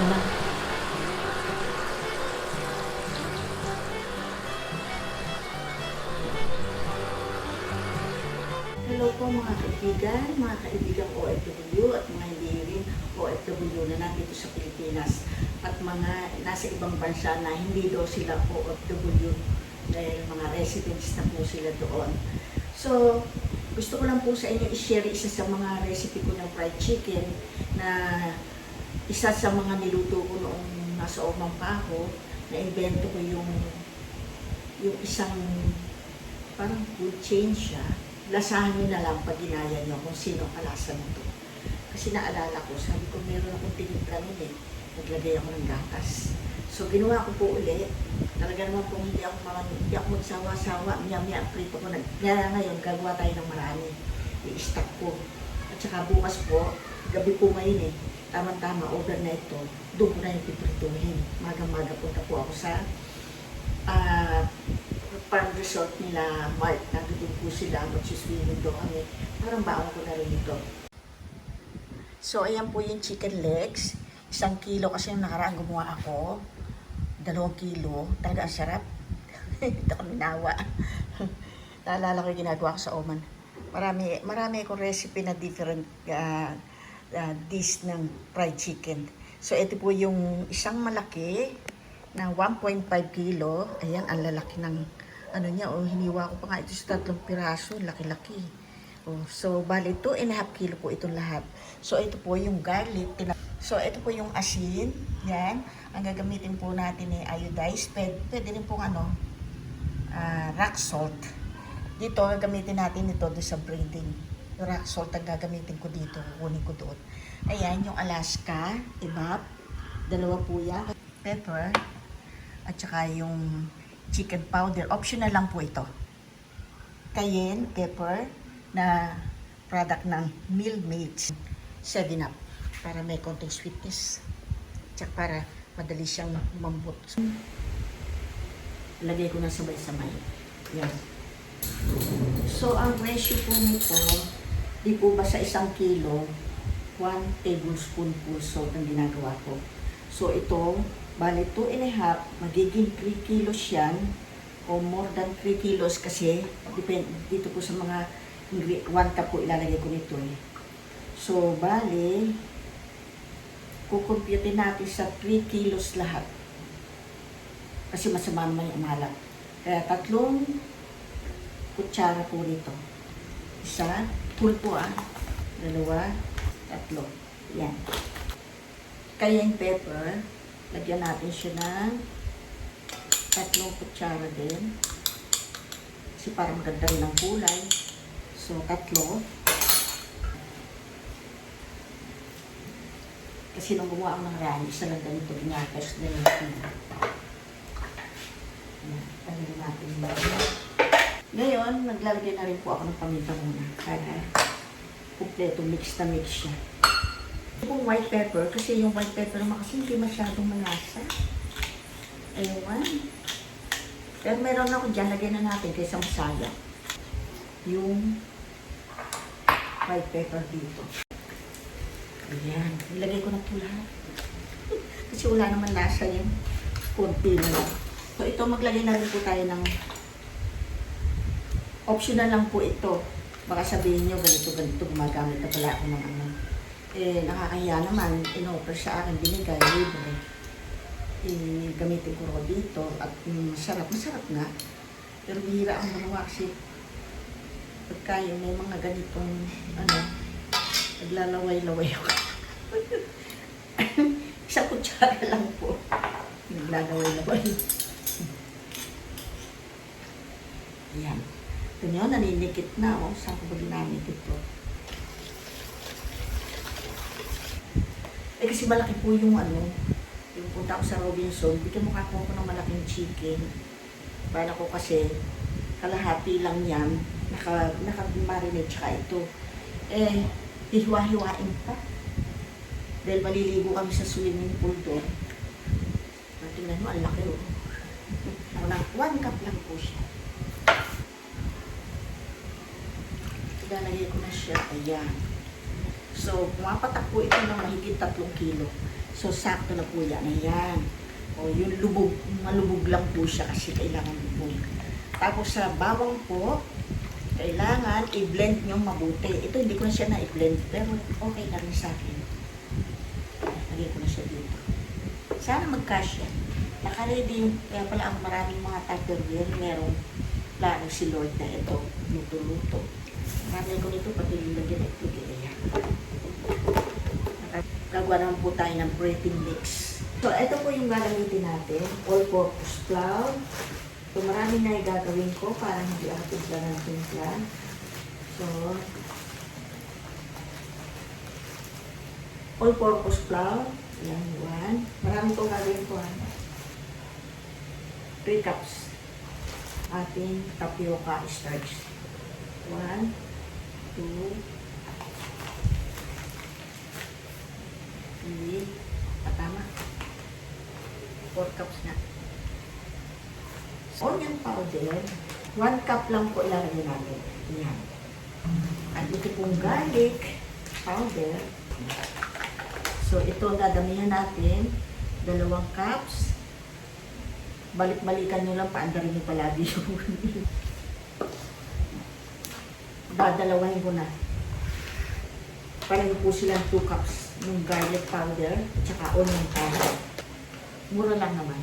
naman. Hello po mga kaibigan, mga kaibigang OFW at mga hindi rin OFW na nandito sa Pilipinas at mga nasa ibang bansa na hindi daw sila OFW dahil mga residents na po sila doon. So, gusto ko lang po sa inyo i-share isa sa mga recipe ko ng fried chicken na isa sa mga niluto ko noong nasa umang pa ako, na-invento ko yung yung isang parang food chain siya. Lasahan nyo na lang pag ginaya nyo kung sino ang kalasa nito. Kasi naalala ko, sabi ko meron akong tinimpla nun eh. Naglagay ako ng gatas. So ginawa ko po uli. Talaga naman po hindi ako, mga, hindi ako magsawa-sawa. Miya-miya prito ko. Kaya ngayon, gagawa tayo ng marami. I-stack ko. At saka bukas po, gabi po ngayon eh. Tama-tama, overnight to. Doon ko na yung piprituhin. Maga-maga punta po ako sa ah farm resort nila Mark. Nandun po sila. Magsiswimming doon kami. Parang baon ko na rin ito. So, ayan po yung chicken legs. Isang kilo kasi yung nakaraan gumawa ako. Dalawang kilo. Talaga ang sarap. Hindi ako minawa. Naalala ko yung ginagawa ko sa Oman. Marami, marami akong recipe na different uh, uh, dish ng fried chicken. So, ito po yung isang malaki na 1.5 kilo. Ayan, ang lalaki ng ano niya. O, hiniwa ko pa nga ito sa tatlong piraso. Laki-laki. Oh, so, bali 2 and a half kilo po itong lahat. So, ito po yung garlic. So, ito po yung asin. Yan. Ang gagamitin po natin ay iodized. Pwede, pwede rin pong ano, ah, rock salt. Dito, gagamitin natin ito sa breading. Rock salt ang gagamitin ko dito. Kukunin ko doon. Ayan, yung Alaska, ibap. Dalawa po yan. Pepper. At saka yung chicken powder. Optional lang po ito. Cayenne pepper na product ng Millmates 7-Up para may konting sweetness. Tsaka para madali siyang mambot. Lagay ko na sabay-sabay. Yan. So, ang ratio po nito, di po ba sa isang kilo, 1 tablespoon po salt ang ginagawa ko. So, ito, bali 2 and a half, magiging 3 kilos yan, o more than 3 kilos kasi, depend, dito po sa mga, 1 cup po ilalagay ko nito eh. So, bali, kukumputin natin sa 3 kilos lahat. Kasi masama naman yung umalat. Kaya tatlong kutsara po nito. Isa, full po ah. Dalawa, tatlo. Yan. Cayenne pepper, lagyan natin siya ng tatlong kutsara din. Kasi para maganda rin ang kulay. So, tatlo. Kasi nung gumawa ako ng rani, isa lang ganito, ginatas na yung pina. Yan, tanggalin natin yun. Ngayon, naglalagay na rin po ako ng paminta muna. Para kumpleto mix na mix siya. Yung white pepper, kasi yung white pepper naman kasi hindi masyadong malasa. Ewan. Pero meron ako dyan, lagay na natin kaysa masaya. Yung white pepper dito. Ayan. Nilagay ko na po lahat. Kasi wala naman lasa yan. Kunti na lang. So ito, maglagay na rin po tayo ng optional lang po ito. Baka sabihin nyo, ganito, ganito, gumagamit na pala ako ng ano. Eh, nakakahiya naman, in-offer sa akin, binigay, libre. Eh, gamitin ko rin dito at mm, masarap, masarap nga. Pero bihira ang gumawa kasi pagka yung may mga ganitong, ano, naglalaway-laway ako. Isang kutsara lang po. Naglalaway-laway. Ayan. Ito nyo, naninikit na. Oh. Saan ko ba ginamit ito? Eh kasi malaki po yung ano, yung punta ko sa Robinson, bigyan mo ako ng malaking chicken. Bala ko kasi, kalahati lang yan, naka, naka-marinate tsaka ito. Eh, hiwa-hiwain pa. Dahil maliligo kami sa swimming pool doon. Tingnan mo, ang laki oh. Lang, one cup lang po siya. Ilalagay ko na siya. Ayan. So, pumapatak po ito ng mahigit tatlong kilo. So, sakto na po yan. Ayan. O, yung lubog, malubog lang po siya kasi kailangan lubog. Tapos sa bawang po, kailangan i-blend nyo mabuti. Ito hindi ko na siya na-blend, pero okay na rin sa akin. Lagay ko na siya dito. Sana mag-cash yan. Naka-ready yung, kaya pala ang maraming mga tupperware, merong plano si Lord na ito, luto-luto. Marami ko nito, pati yung lagyan at lagyan. Gagawa naman po tayo ng breading mix. So, ito po yung gagamitin natin, all-purpose flour. So, marami na yung gagawin ko para hindi ako timpla ng timpla. So, all-purpose flour. Yan, one. Marami kong gagawin ko. Ano? 3 cups ating tapioca starch. One, two, three, ah, tama. Four cups na. Onion powder, one cup lang po ilalagay natin. Yan. At ito pong garlic powder. So, ito dadamihan natin. Dalawang cups. Balik-balikan nyo lang, paandarin nyo palagi yung Dadalawahin ko na. Pareho po silang 2 cups ng garlic powder at saka onion powder. Mura lang naman.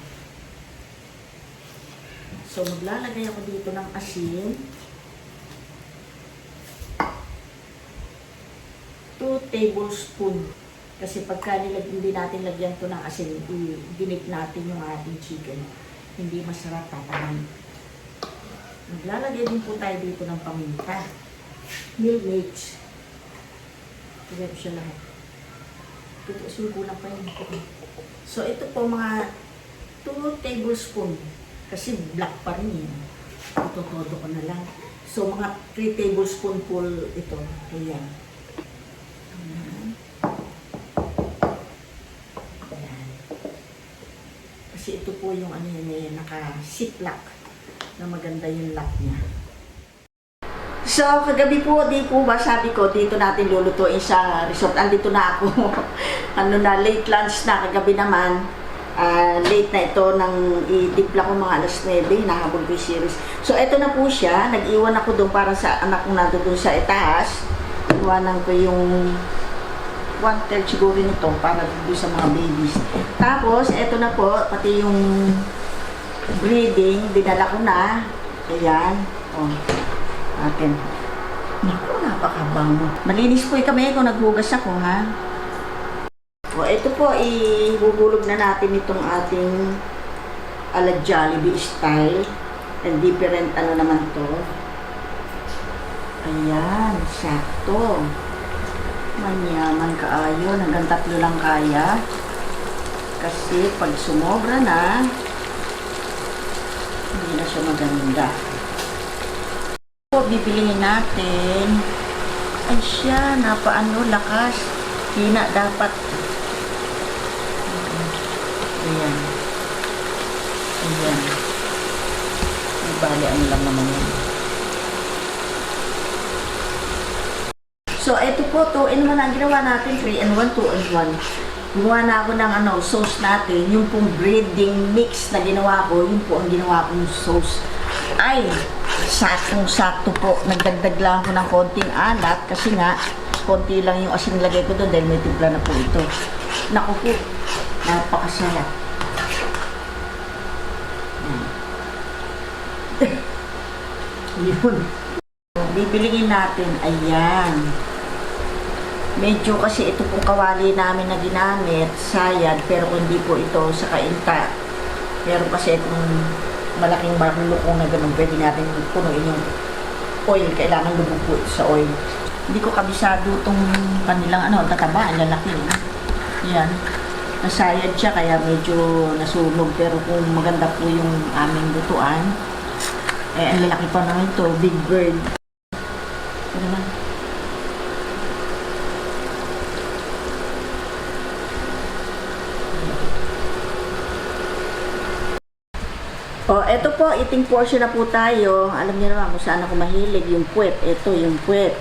So, maglalagay ako dito ng asin. 2 tablespoon. Kasi pagka hindi natin lagyan to ng asin, i-dinip natin yung ating chicken. Hindi masarap tataman. Maglalagay din po tayo dito ng paminta. Milk. Lagay ko siya lahat. Ito, sugo lang pa yun. So, ito po mga 2 tablespoon. Kasi black pa rin yun. Ito, todo ko na lang. So, mga 3 tablespoon po ito. Ayan. Kasi ito po yung ano yun, eh, naka-ziplock na maganda yung lock niya. So, kagabi po, di po ba sabi ko, dito natin lulutuin sa resort. Andito na ako. ano na, late lunch na. Kagabi naman, ah, late na ito nang i-dipla ko mga alas 9, nahabol ko series. So, eto na po siya. Nag-iwan ako doon para sa anak kong nandun sa itaas. Iwanan ko yung one third siguro nito para doon sa mga babies. Tapos, eto na po, pati yung breeding, dinala ko na. Ayan. Oh. Atin. Naku, napakabango. Malinis po eh kami kung naghugas ako, ha? O, ito po, ihubulog na natin itong ating ala Jollibee style. And different ano naman to. Ayan, sakto. Manyaman kaayo, hanggang tatlo lang kaya. Kasi pag sumobra na, hindi na siya maganda. Po, bibilihin natin. Ay siya, napaano, lakas. Hina dapat. Ayan. Ayan. Ay, ano lang naman yan. So, ito po, 2 in 1 ang ginawa natin. 3 in 1, 2 in 1. Gumawa na ako ng ano, sauce natin. Yung pong breading mix na ginawa ko, yun po ang ginawa kong sauce. Ay, saktong-sakto po. Nagdagdag lang ako ng konting alat kasi nga, konti lang yung asin lagay ko doon dahil may timpla na po ito. Naku po, napakasarap. Yan. Yun. Bibiliin natin, ayan. Medyo kasi ito pong kawali namin na ginamit, sayad, pero hindi po ito sa kainta. Pero kasi itong malaking barlukong na ganun, pwede natin punuin yung oil. Kailangan lubog po ito sa oil. Hindi ko kabisado itong kanilang ano, tataba, ang lalaki. Eh. Yan. Nasayad siya kaya medyo nasunog. Pero kung maganda po yung aming lutuan, eh, ang lalaki pa naman ito, big bird. Ito naman. O, eto po, eating portion na po tayo. Alam niyo naman kung saan ako mahilig. Yung puwet. Ito, yung puwet.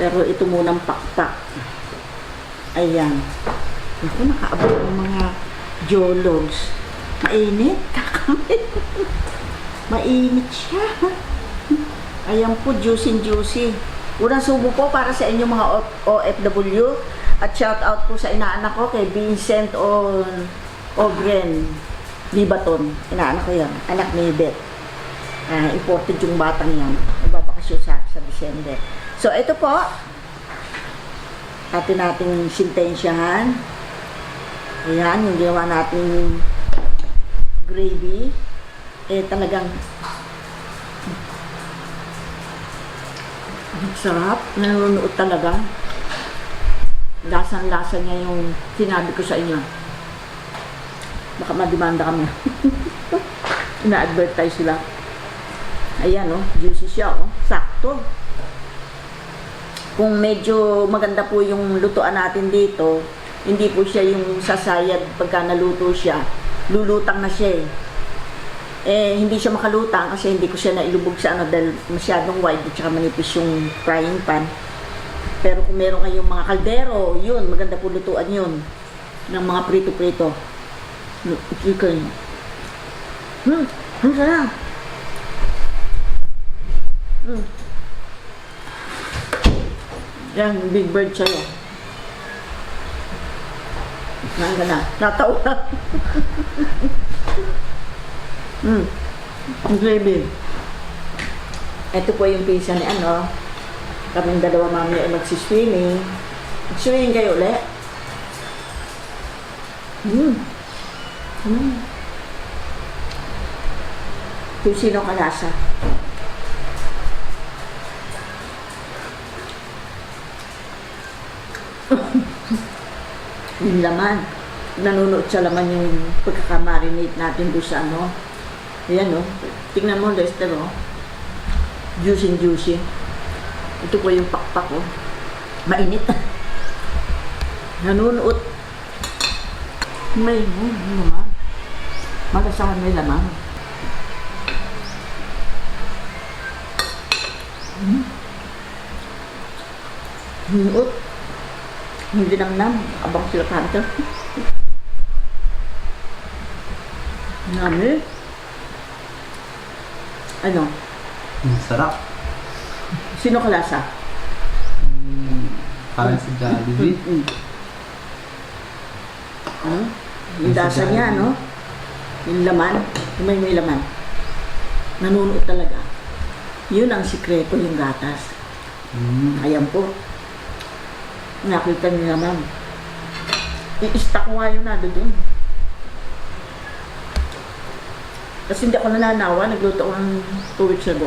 Pero ito munang pakpak. Ayan. Ako, nakaabot ng mga jologs. Mainit. Kakamit. Mainit siya. Ayan po, juicy juicy. Unang subo po para sa inyo mga OFW. At shout out po sa inaanak ko kay Vincent o Ogren Libaton. Inaanak ko yan. Anak ni Beth. Ah, imported yung batang yan. Nagbabakasyon sa, sa December. So, ito po. Atin nating sintensyahan. Ayan, yung ginawa nating gravy. Eh, talagang ang sarap. Nanonood talaga. Lasang-lasa niya yung sinabi ko sa inyo. Baka madimanda kami. Ina-advertise sila. Ayan, oh, juicy siya, oh. Sakto. Kung medyo maganda po yung lutuan natin dito, hindi po siya yung sasayad pagka naluto siya. Lulutang na siya eh. Eh, hindi siya makalutang kasi hindi ko siya nailubog sa ano dahil masyadong wide at saka manipis yung frying pan. Pero kung meron kayong mga kaldero, yun, maganda po lutuan yun. Ng mga prito-prito. Chicken. Hmm, ang sarap. Hmm. Yan, big bird sa'yo. Naan ka na. Natawa. hmm. Ang gravy. Ito po yung pizza ni ano. Kaming dalawa ay magsiswimming. Mag-swimming kayo ulit. Hmm. Hmm. Kung sino kalasa. yung laman. Nanonood sa laman yung pagkakamarinate natin doon sa ano. Ayan o. Tingnan mo, Lester o. Juicy juicy. Ito po yung pakpak o. Mainit. Nanonood. May, oh, ano. Malasahan may laman. Hmm. Nanonood. Hindi namnam. Abang sila kanto. Nami. Ano? Ang sarap. Sino kalasa? Mm, parang sa Jollibee. Mm. Ano? Yung lasa niya, no? Yung laman. Yung may may laman. Nanunuot talaga. Yun ang sikreto yung gatas. Mm. Ayan po. Nakita niyo naman. Nga yun na doon. Kasi hindi ako nananawa. Nagluto ako ng two weeks ago.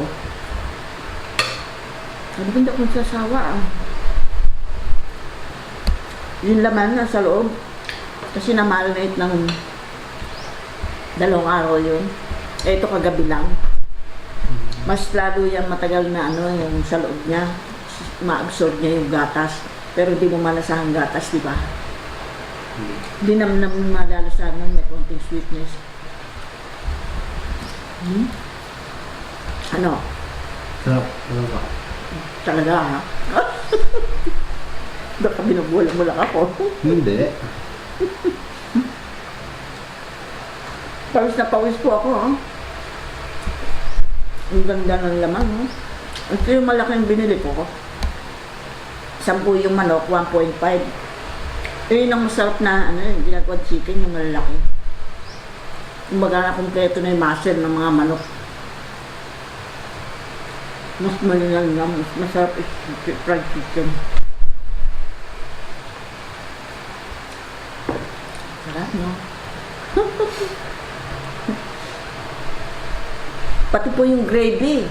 Ko, hindi ako nagsasawa ah. Yung laman nasa loob. Kasi na-marinate ng dalawang araw yun. Eh, ito kagabi lang. Mas lalo yan matagal na ano, yung sa loob niya. Ma-absorb niya yung gatas. Pero hindi mo malasahan gatas, di ba? Hindi naman naman malalasahan nun, may konting sweetness. Hmm? Ano? Sarap. Talaga. Talaga, ha? Baka binubula mo lang ako. Hindi. Pawis na pawis po ako, ha? Ang ganda ng laman, ha? Ito yung malaking binili ko. Sampu yung manok, 1.5. Eh, yun ang masarap na, ano yun, ginagawa chicken, yung malalaki. Kumbaga na kompleto na yung muscle ng mga manok. Mas malilang nga, mas masarap is fried chicken. Sarap, no? Pati po yung gravy.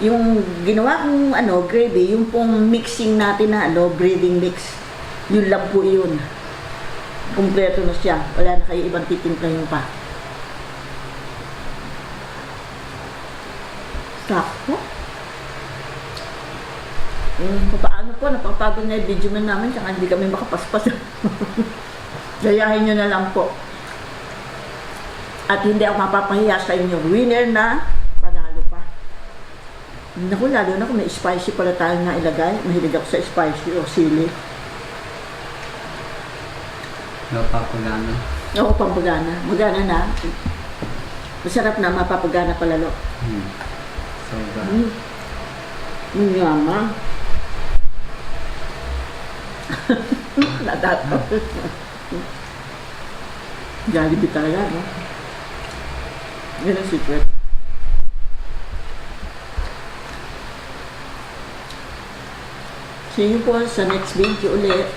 Yung ginawa kong ano, gravy, yung pong mixing natin na ano, breading mix. Yun lang po yun. Kompleto na siya. Wala na kayo ibang titimplahin pa. Sakto. Um, paano po, napapagod na yung video man namin, saka hindi kami makapaspas. Gayahin nyo na lang po. At hindi ako mapapahiya sa inyo. Winner na. Naku, lalo na kung may spicy pala tayo na ilagay. Mahilig ako sa spicy o sili. Napapagana. Oo, pampagana. Magana na. Masarap na, mapapagana palalo. Hmm. Sobra. Mm. Ang yama. Natato. Jollibee talaga, no? Yan ang secret. See you po sa next video ulit.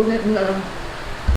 Ulit mo lang.